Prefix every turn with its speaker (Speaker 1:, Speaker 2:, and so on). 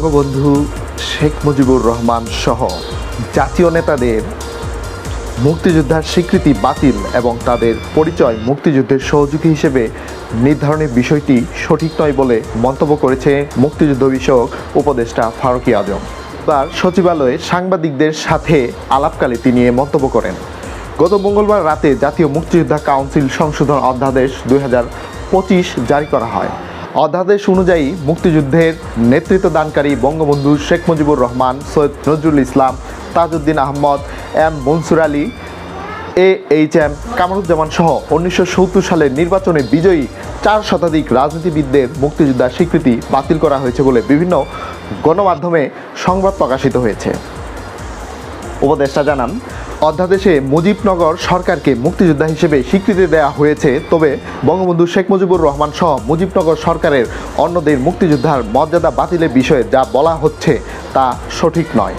Speaker 1: বঙ্গবন্ধু শেখ মুজিবুর রহমান সহ জাতীয় নেতাদের মুক্তিযোদ্ধার স্বীকৃতি বাতিল এবং তাদের পরিচয় মুক্তিযুদ্ধের সহযোগী হিসেবে নির্ধারণের বিষয়টি সঠিক নয় বলে মন্তব্য করেছে মুক্তিযুদ্ধ বিষয়ক উপদেষ্টা ফারুকি আজম। তার সচিবালয়ে সাংবাদিকদের সাথে আলাপকালে তিনি এ মন্তব্য করেন। গত মঙ্গলবার রাতে জাতীয় মুক্তিযোদ্ধা কাউন্সিল সংশোধন অধ্যাদেশ দুই জারি করা হয়। অধ্যাদেশ অনুযায়ী মুক্তিযুদ্ধের নেতৃত্ব দানকারী Bangabandhu Sheikh Mujibur Rahman, Syed Nazrul Islam, Tajuddin Ahmad, M Mansur Ali A H M Kamruzzaman সহ উনিশশো সত্তর সালের নির্বাচনে বিজয়ী চার শতাধিক রাজনীতিবিদদের মুক্তিযোদ্ধার স্বীকৃতি বাতিল করা হয়েছে বলে বিভিন্ন গণমাধ্যমে সংবাদ প্রকাশিত হয়েছে। উপদেষ্টা জানান, অধ্যাদেশে মুজিবনগর সরকারকে মুক্তিযোদ্ধা হিসেবে স্বীকৃতি দেওয়া হয়েছে, তবে বঙ্গবন্ধু শেখ মুজিবুর রহমান সহ মুজিবনগর সরকারের অন্যদের মুক্তিযোদ্ধার মর্যাদা বাতিলের বিষয়ে যা বলা হচ্ছে তা সঠিক নয়।